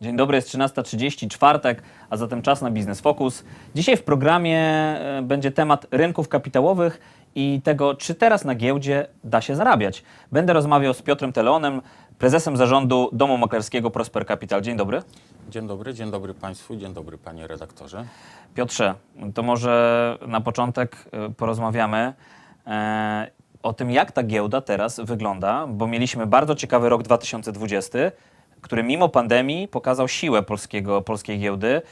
Dzień dobry, jest 13.30, czwartek, a zatem czas na Biznes Focus. Dzisiaj w programie e, będzie temat rynków kapitałowych i tego, czy teraz na giełdzie da się zarabiać. Będę rozmawiał z Piotrem Teleonem, prezesem zarządu Domu Maklerskiego Prosper Capital. Dzień dobry. Dzień dobry, dzień dobry Państwu, dzień dobry Panie Redaktorze. Piotrze, to może na początek e, porozmawiamy e, o tym, jak ta giełda teraz wygląda, bo mieliśmy bardzo ciekawy rok 2020, który mimo pandemii pokazał siłę polskiego, polskiej giełdy.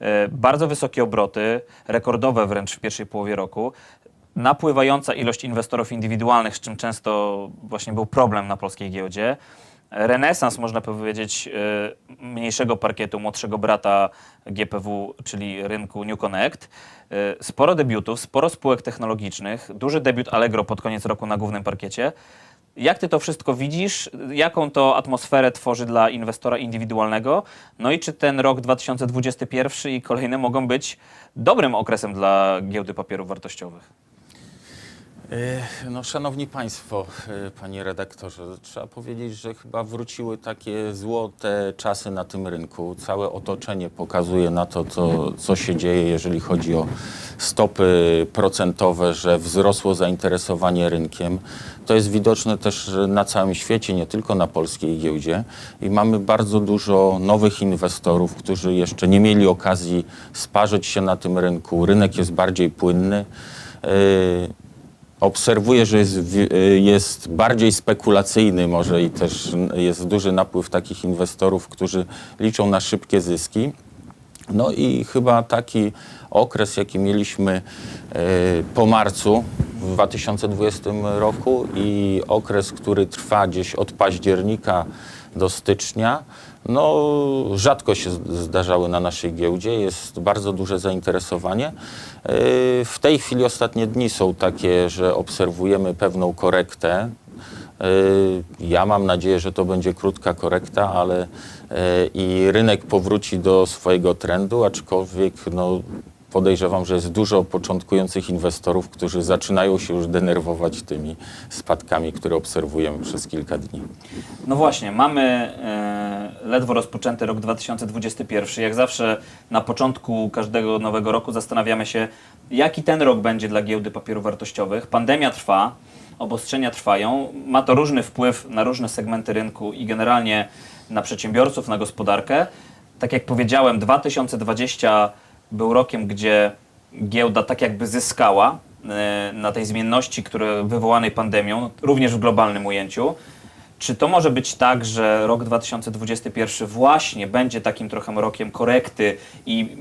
E, Bardzo wysokie obroty, rekordowe wręcz w pierwszej połowie roku. Napływająca ilość inwestorów indywidualnych, z czym często właśnie był problem na polskiej giełdzie. Renesans, można powiedzieć, e, mniejszego parkietu, młodszego brata GPW, czyli rynku New Connect. E, Sporo debiutów, sporo spółek technologicznych, duży debiut Allegro pod koniec roku na głównym parkiecie. Jak ty to wszystko widzisz? Jaką to atmosferę tworzy dla inwestora indywidualnego? No i czy ten rok 2021 i kolejne mogą być dobrym okresem dla giełdy papierów wartościowych? E, No, szanowni Państwo, e, Panie Redaktorze, trzeba powiedzieć, że chyba wróciły takie złote czasy na tym rynku. Całe otoczenie pokazuje na to, co, co się dzieje, jeżeli chodzi o stopy procentowe, że wzrosło zainteresowanie rynkiem. To jest widoczne też na całym świecie, nie tylko na polskiej giełdzie. I mamy bardzo dużo nowych inwestorów, którzy jeszcze nie mieli okazji sparzyć się na tym rynku. Rynek jest bardziej płynny. E, Obserwuję, że jest, y, jest bardziej spekulacyjny może i też jest duży napływ takich inwestorów, którzy liczą na szybkie zyski. No i chyba taki okres, jaki mieliśmy y, po marcu w 2020 roku i okres, który trwa gdzieś od października do stycznia, no rzadko się zdarzały na naszej giełdzie, jest bardzo duże zainteresowanie. Yy, W tej chwili ostatnie dni są takie, że obserwujemy pewną korektę. Yy, Ja mam nadzieję, że to będzie krótka korekta, ale yy, i rynek powróci do swojego trendu, aczkolwiek no, podejrzewam, że jest dużo początkujących inwestorów, którzy zaczynają się już denerwować tymi spadkami, które obserwujemy przez kilka dni. No właśnie, mamy e, ledwo rozpoczęty rok 2021. Jak zawsze na początku każdego nowego roku zastanawiamy się, jaki ten rok będzie dla giełdy papierów wartościowych. Pandemia trwa, obostrzenia trwają, ma to różny wpływ na różne segmenty rynku i generalnie na przedsiębiorców, na gospodarkę. Tak jak powiedziałem, 2020 był rokiem, gdzie giełda tak jakby zyskała e, na tej zmienności, które wywołanej pandemią, również w globalnym ujęciu. Czy to może być tak, że rok 2021 właśnie będzie takim trochę rokiem korekty i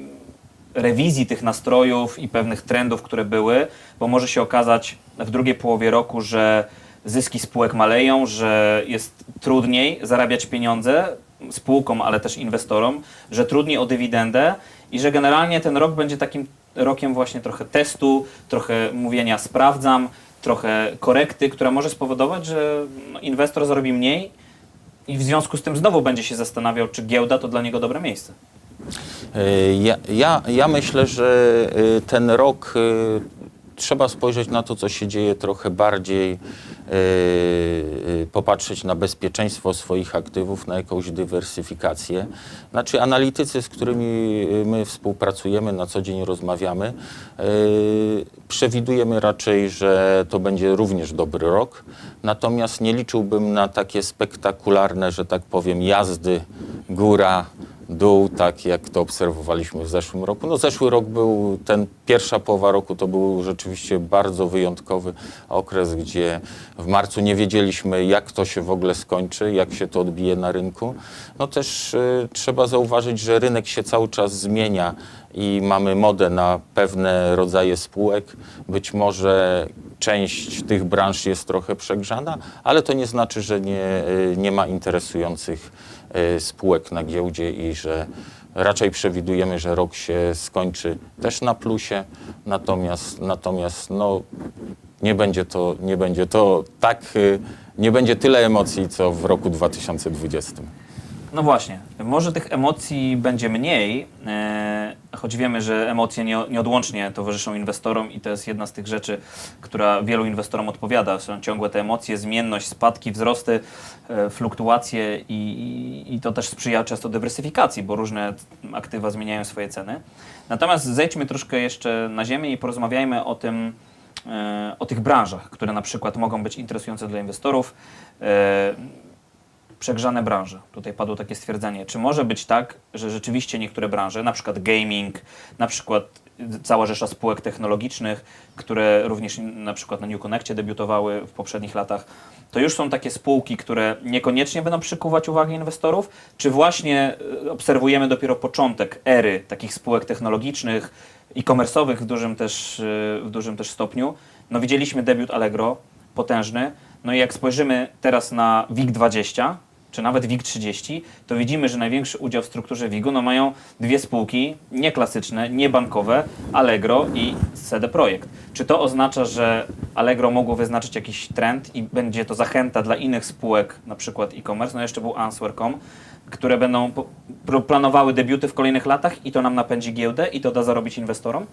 rewizji tych nastrojów i pewnych trendów, które były, bo może się okazać w drugiej połowie roku, że zyski spółek maleją, że jest trudniej zarabiać pieniądze spółkom, ale też inwestorom, że trudniej o dywidendę i że generalnie ten rok będzie takim rokiem właśnie trochę testu, trochę mówienia sprawdzam, trochę korekty, która może spowodować, że no, inwestor zarobi mniej i w związku z tym znowu będzie się zastanawiał, czy giełda to dla niego dobre miejsce. Y, Ja, ja, ja myślę, że y, ten rok y, trzeba spojrzeć na to, co się dzieje trochę bardziej, popatrzeć na bezpieczeństwo swoich aktywów, na jakąś dywersyfikację. Znaczy analitycy, z którymi y, my współpracujemy, na co dzień rozmawiamy, y, przewidujemy raczej, że to będzie również dobry rok. Natomiast nie liczyłbym na takie spektakularne, że tak powiem, jazdy góra, dół, tak jak to obserwowaliśmy w zeszłym roku. No zeszły rok był, ten pierwsza połowa roku to był rzeczywiście bardzo wyjątkowy okres, gdzie w marcu nie wiedzieliśmy, jak to się w ogóle skończy, jak się to odbije na rynku. No też y, trzeba zauważyć, że rynek się cały czas zmienia i mamy modę na pewne rodzaje spółek. Być może część tych branż jest trochę przegrzana, ale to nie znaczy, że nie, y, nie ma interesujących spółek na giełdzie i że raczej przewidujemy, że rok się skończy też na plusie, natomiast, natomiast no, nie, będzie to, nie będzie to tak, y, nie będzie tyle emocji, co w roku 2020. No właśnie, może tych emocji będzie mniej, e, choć wiemy, że emocje nie, nieodłącznie towarzyszą inwestorom i to jest jedna z tych rzeczy, która wielu inwestorom odpowiada. Są ciągłe te emocje, zmienność, spadki, wzrosty, e, fluktuacje i, i, i to też sprzyja często dywersyfikacji, bo różne aktywa zmieniają swoje ceny. Natomiast zejdźmy troszkę jeszcze na ziemię i porozmawiajmy o tym, e, o tych branżach, które na przykład mogą być interesujące dla inwestorów. E, przegrzane branże. Tutaj padło takie stwierdzenie. Czy może być tak, że rzeczywiście niektóre branże, na przykład gaming, na przykład cała rzesza spółek technologicznych, które również na przykład na New Connectie debiutowały w poprzednich latach, to już są takie spółki, które niekoniecznie będą przykuwać uwagę inwestorów, czy właśnie e, obserwujemy dopiero początek ery takich spółek technologicznych, e-commerce'owych w dużym też, e, w dużym też stopniu. No widzieliśmy debiut Allegro, potężny. No i jak spojrzymy teraz na WIG20, czy nawet WIG30, to widzimy, że największy udział w strukturze WIG-u no mają dwie spółki, nie klasyczne, nie bankowe, Allegro i CD Projekt. Czy to oznacza, że Allegro mogło wyznaczyć jakiś trend i będzie to zachęta dla innych spółek, na przykład e-commerce, no jeszcze był Answer.com, które będą planowały debiuty w kolejnych latach i to nam napędzi giełdę i to da zarobić inwestorom?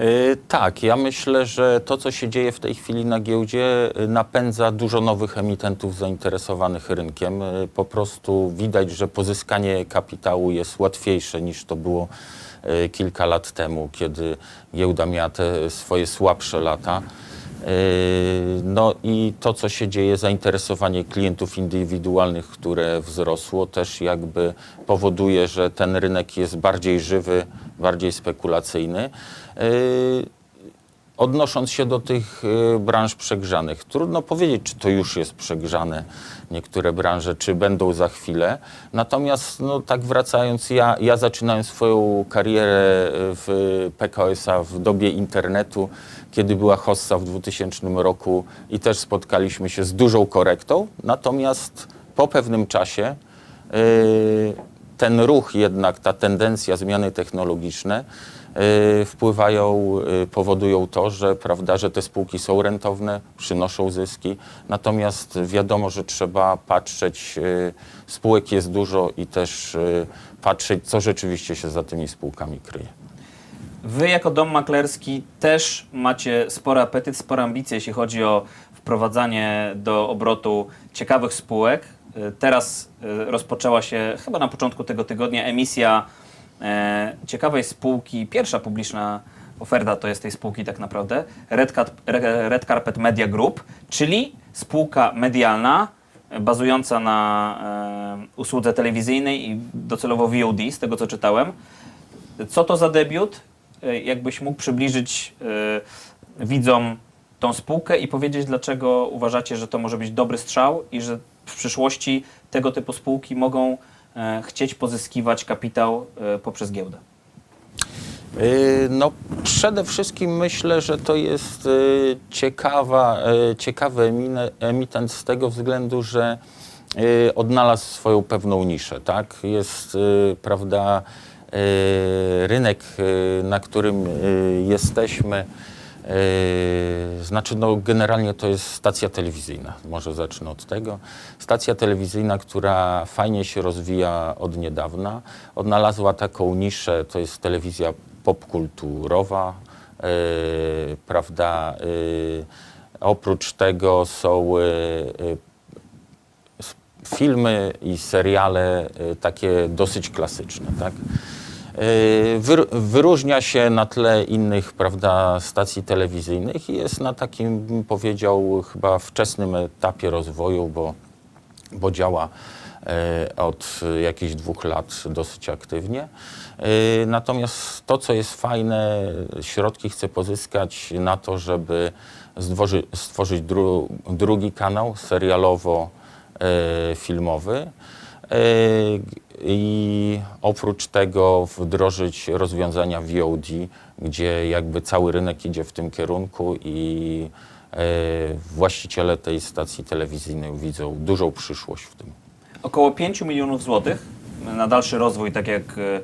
Y, Tak, ja myślę, że to, co się dzieje w tej chwili na giełdzie, y, napędza dużo nowych emitentów zainteresowanych rynkiem. Y, Po prostu widać, że pozyskanie kapitału jest łatwiejsze niż to było kilka lat temu, kiedy giełda miała te swoje słabsze lata. Y, No i to, co się dzieje, zainteresowanie klientów indywidualnych, które wzrosło, też jakby powoduje, że ten rynek jest bardziej żywy, bardziej spekulacyjny. Odnosząc się do tych y, branż przegrzanych, trudno powiedzieć, czy to już jest przegrzane, niektóre branże, czy będą za chwilę. Natomiast, no, tak wracając, ja, ja zaczynałem swoją karierę y, w PKS-a w dobie internetu, kiedy była hossa w 2000 roku i też spotkaliśmy się z dużą korektą. Natomiast po pewnym czasie y, ten ruch jednak, ta tendencja, zmiany technologiczne wpływają, y, powodują to, że, prawda, że te spółki są rentowne, przynoszą zyski. Natomiast wiadomo, że trzeba patrzeć, y, spółek jest dużo i też y, patrzeć, co rzeczywiście się za tymi spółkami kryje. Wy jako dom maklerski też macie spory apetyt, spore ambicje, jeśli chodzi o wprowadzanie do obrotu ciekawych spółek. Y, Teraz y, rozpoczęła się chyba na początku tego tygodnia emisja ciekawej spółki, pierwsza publiczna oferta to jest tej spółki tak naprawdę, Red, Cat, Re- Red Carpet Media Group, czyli spółka medialna e, bazująca na e, usłudze telewizyjnej i docelowo VOD, z tego co czytałem. Co to za debiut? E, Jakbyś mógł przybliżyć e, widzom tą spółkę i powiedzieć, dlaczego uważacie, że to może być dobry strzał i że w przyszłości tego typu spółki mogą e, chcieć pozyskiwać kapitał e, poprzez giełdę. Y, No przede wszystkim myślę, że to jest ciekawa, ciekawy emitent z tego względu, że odnalazł swoją pewną niszę, tak? Jest, prawda, rynek, na którym jesteśmy, Znaczy, no, generalnie to jest stacja telewizyjna. Może zacznę od tego. Stacja telewizyjna, która fajnie się rozwija od niedawna, odnalazła taką niszę, to jest telewizja popkulturowa, yy, prawda? Yy, oprócz tego są yy, yy, filmy i seriale y, takie dosyć klasyczne, tak? Y, wyr- Wyróżnia się na tle innych prawda, stacji telewizyjnych i jest na takim, powiedział, chyba wczesnym etapie rozwoju, bo, bo działa y, od jakichś dwóch lat dosyć aktywnie. Y, Natomiast to, co jest fajne, środki chce pozyskać na to, żeby stworzy, stworzyć dru, drugi kanał serialowo-filmowy. E, I oprócz tego wdrożyć rozwiązania VOD, gdzie jakby cały rynek idzie w tym kierunku i e, właściciele tej stacji telewizyjnej widzą dużą przyszłość w tym. Około 5 milionów złotych na dalszy rozwój, tak jak e,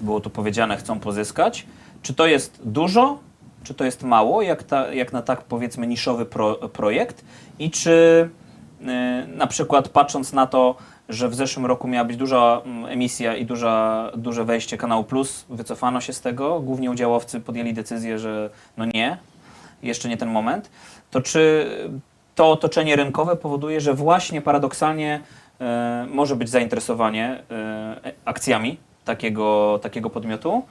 było tu powiedziane, chcą pozyskać. Czy to jest dużo, czy to jest mało, jak, ta, jak na tak powiedzmy niszowy pro, projekt? I czy y, na przykład patrząc na to, że w zeszłym roku miała być duża mm, emisja i duża, duże wejście kanału Plus, wycofano się z tego, głównie udziałowcy podjęli decyzję, że no nie, jeszcze nie ten moment, to czy to otoczenie rynkowe powoduje, że właśnie paradoksalnie e, może być zainteresowanie e, akcjami takiego, takiego podmiotu?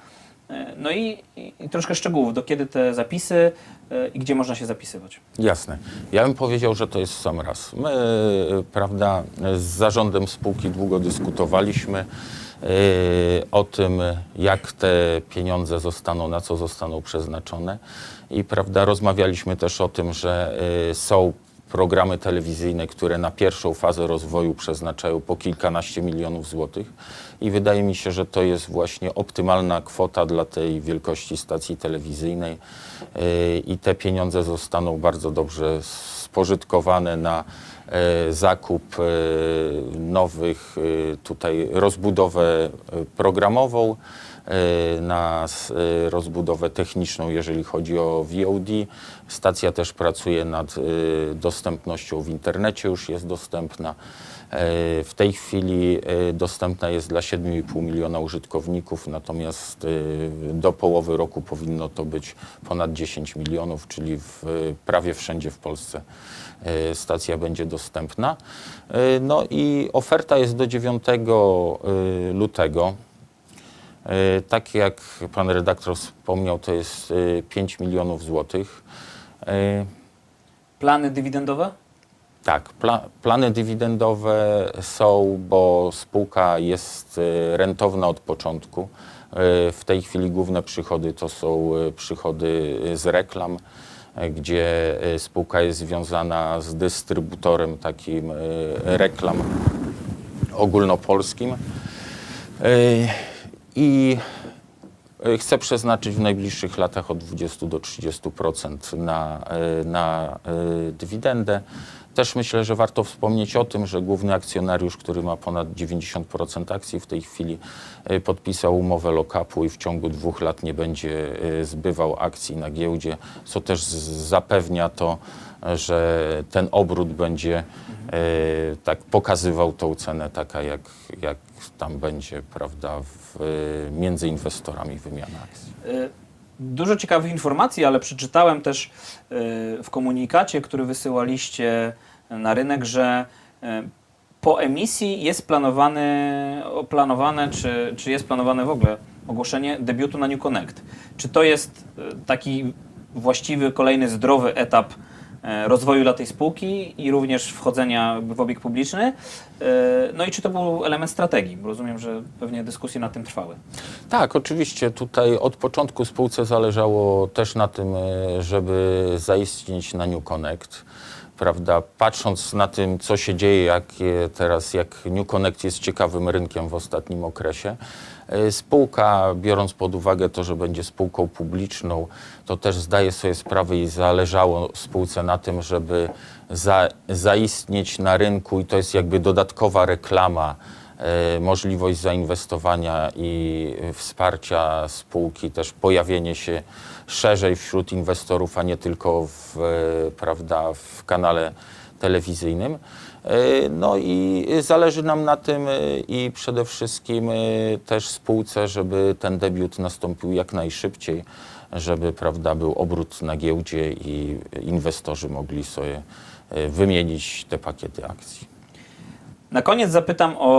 E, No i, i, troszkę szczegółów, do kiedy te zapisy e, i gdzie można się zapisywać. Jasne. Ja bym powiedział, że to jest sam raz. My, e, prawda, z zarządem spółki długo dyskutowaliśmy o tym, jak te pieniądze zostaną, na co zostaną przeznaczone. I prawda, rozmawialiśmy też o tym, że są programy telewizyjne, które na pierwszą fazę rozwoju przeznaczają po kilkanaście milionów złotych. I wydaje mi się, że to jest właśnie optymalna kwota dla tej wielkości stacji telewizyjnej. Yy, I te pieniądze zostaną bardzo dobrze spożytkowane na e, zakup e, nowych, tutaj rozbudowę programową, na s- e, rozbudowę techniczną, jeżeli chodzi o VOD. Stacja też pracuje nad e, dostępnością w internecie, już jest dostępna. W tej chwili dostępna jest dla 7,5 miliona użytkowników, natomiast do połowy roku powinno to być ponad 10 milionów, czyli w, prawie wszędzie w Polsce stacja będzie dostępna. No i oferta jest do 9 e, lutego. E, Tak jak pan redaktor wspomniał, to jest e, 5 milionów złotych. E, Plany dywidendowe? tak, pla, plany dywidendowe są, bo spółka jest e, rentowna od początku. E, W tej chwili główne przychody to są e, przychody z reklam, e, gdzie e, spółka jest związana z dystrybutorem takim e, reklam ogólnopolskim. I e, chcę przeznaczyć w najbliższych latach od 20 do 30% na, e, na e, dywidendę. Też myślę, że warto wspomnieć o tym, że główny akcjonariusz, który ma ponad 90% akcji w tej chwili, e, podpisał umowę lock-upu i w ciągu dwóch lat nie będzie e, zbywał akcji na giełdzie, co też zapewnia to, że ten obrót będzie e, tak pokazywał tą cenę taka, jak, jak tam będzie, prawda, w, między inwestorami wymiana akcji. Y, Dużo ciekawych informacji, ale przeczytałem też y, w komunikacie, który wysyłaliście na rynek, że y, po emisji jest planowany, planowane, czy, czy jest planowane w ogóle ogłoszenie debiutu na New Connect. Czy to jest y, taki właściwy, kolejny zdrowy etap y, rozwoju dla tej spółki i również wchodzenia w obieg publiczny? No i czy to był element strategii? Bo rozumiem, że pewnie dyskusje nad tym trwały. Tak, oczywiście. Tutaj od początku spółce zależało też na tym, e, żeby zaistnieć na New Connect. Prawda? Patrząc na tym, co się dzieje, jak teraz, jak New Connect jest ciekawym rynkiem w ostatnim okresie, e, spółka, biorąc pod uwagę to, że będzie spółką publiczną, to też zdaje sobie sprawę i zależało spółce na tym, żeby za, zaistnieć na rynku i to jest jakby dodatkowa reklama e, możliwość zainwestowania i wsparcia spółki, też pojawienie się szerzej wśród inwestorów, a nie tylko w, e, prawda, w kanale telewizyjnym. E, No i zależy nam na tym e, i przede wszystkim też spółce, żeby ten debiut nastąpił jak najszybciej, żeby prawda, był obrót na giełdzie i inwestorzy mogli sobie wymienić te pakiety akcji. Na koniec zapytam o,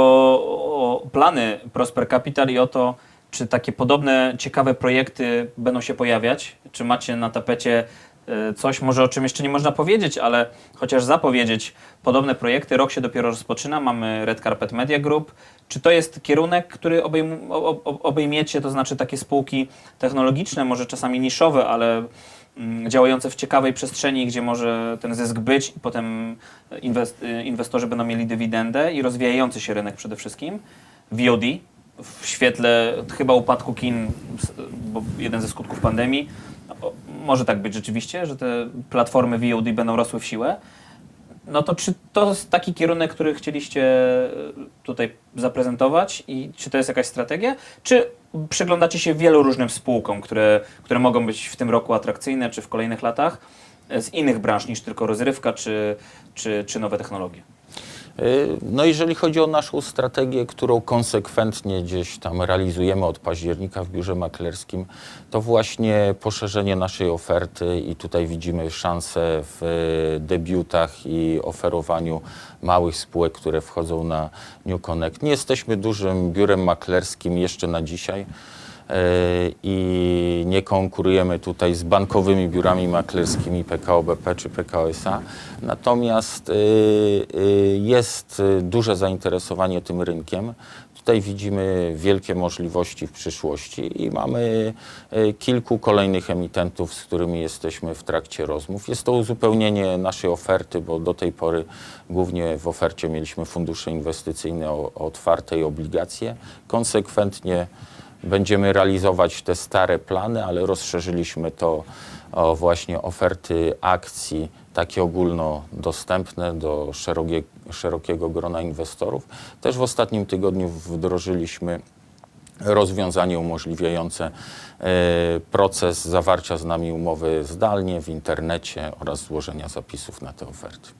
o plany Prosper Capital i o to, czy takie podobne ciekawe projekty będą się pojawiać? Czy macie na tapecie e, coś, może o czym jeszcze nie można powiedzieć, ale chociaż zapowiedzieć podobne projekty? Rok się dopiero rozpoczyna, mamy Red Carpet Media Group. Czy to jest kierunek, który obejm, obejmiecie, to znaczy takie spółki technologiczne, może czasami niszowe, ale mm, działające w ciekawej przestrzeni, gdzie może ten zysk być i potem inwest, inwestorzy będą mieli dywidendę i rozwijający się rynek przede wszystkim. VOD w świetle chyba upadku kin, bo jeden ze skutków pandemii. Może tak być rzeczywiście, że te platformy VOD będą rosły w siłę. No to czy to jest taki kierunek, który chcieliście e, tutaj zaprezentować i czy to jest jakaś strategia? Czy przyglądacie się wielu różnym spółkom, które, które mogą być w tym roku atrakcyjne, czy w kolejnych latach? z innych branż niż tylko rozrywka czy, czy, czy nowe technologie? Y, No jeżeli chodzi o naszą strategię, którą konsekwentnie gdzieś tam realizujemy od października w biurze maklerskim, to właśnie poszerzenie naszej oferty i tutaj widzimy szansę w y, debiutach i oferowaniu małych spółek, które wchodzą na New Connect. Nie jesteśmy dużym biurem maklerskim jeszcze na dzisiaj i nie konkurujemy tutaj z bankowymi biurami maklerskimi PKO BP czy PKO SA. Natomiast y, y, jest duże zainteresowanie tym rynkiem. Tutaj widzimy wielkie możliwości w przyszłości i mamy kilku kolejnych emitentów, z którymi jesteśmy w trakcie rozmów. Jest to uzupełnienie naszej oferty, bo do tej pory głównie w ofercie mieliśmy fundusze inwestycyjne o, o otwarte i obligacje. Konsekwentnie będziemy realizować te stare plany, ale rozszerzyliśmy to o właśnie oferty akcji, takie ogólnodostępne do szerokie, szerokiego grona inwestorów. Też w ostatnim tygodniu wdrożyliśmy rozwiązanie umożliwiające e, proces zawarcia z nami umowy zdalnie w internecie oraz złożenia zapisów na te oferty.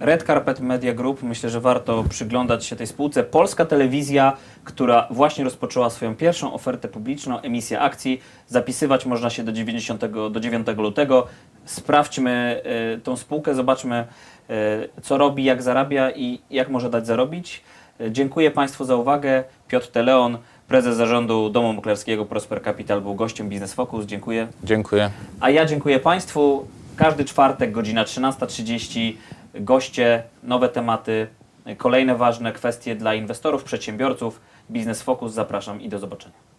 Red Carpet Media Group, myślę, że warto przyglądać się tej spółce. Polska telewizja, która właśnie rozpoczęła swoją pierwszą ofertę publiczną, emisję akcji. Zapisywać można się do, 90, do 9 lutego. Sprawdźmy y, tą spółkę, zobaczmy y, co robi, jak zarabia i jak może dać zarobić. Y, dziękuję Państwu za uwagę. Piotr Teleon, prezes zarządu Domu Maklerskiego Prosper Capital był gościem Biznes Focus. Dziękuję. Dziękuję. A ja dziękuję Państwu. Każdy czwartek, godzina 13.30. Goście, nowe tematy, kolejne ważne kwestie dla inwestorów, przedsiębiorców. Biznes Focus. Zapraszam i do zobaczenia.